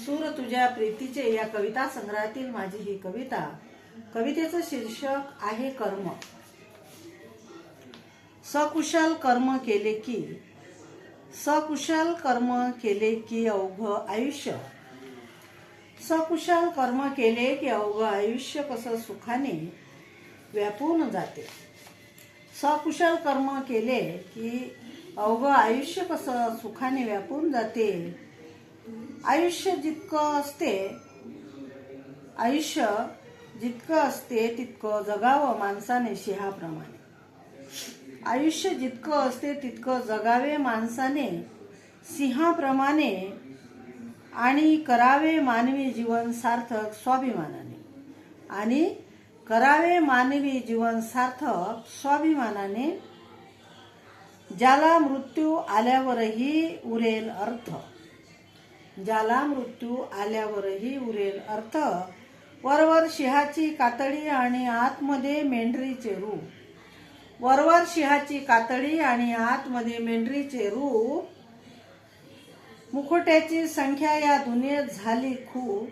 सूर तुझ्या प्रीतीचे या कविता संग्रहातील माझी ही कविता. कवितेचं शीर्षक आहे कर्म. सकुशल कर्म केले की सकुशल कर्म केले की अवघ आयुष्य. सकुशल कर्म केले की अवघ आयुष्य कसं सुखाने व्यापून जाते. सकुशल कर्म केले की अवघं आयुष्य कसं सुखाने व्यापून जाते. आयुष्य जितकं असते आयुष्य जितकं असते तितकं जगावं माणसाने सिंहाप्रमाणे आयुष्य जितकं असते तितकं जगावे माणसाने सिंहाप्रमाणे आणि करावे मानवी जीवन सार्थक स्वाभिमानाने. आणि करावे मानवी जीवन सार्थक स्वाभिमानाने ज्याला मृत्यू आल्यावरही उरेल अर्थ. ज्याला मृत्यू आल्यावरही उरेल. अर्थ वरवर शिहाची कातडी आणि आतमध्ये मेंढरीचे रूप वरवर शिहाची कातडी आणि आतमध्ये मेंढरीचे रूप मुखवट्याची संख्या या दुनियेत झाली खूप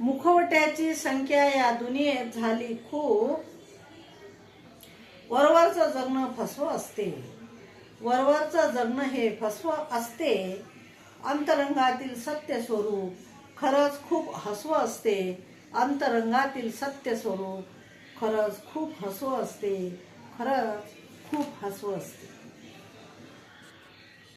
मुखवट्याची संख्या या दुनियेत झाली खूप वरवरचं जगणं फसवं असते. वरवरचं जगणं हे फसवं असते. अंतरंगातील सत्य स्वरूप खरंच खूप हसवं असते. अंतरंगातील सत्य स्वरूप खरंच खूप हसवं असते. खरंच खूप हसव असते.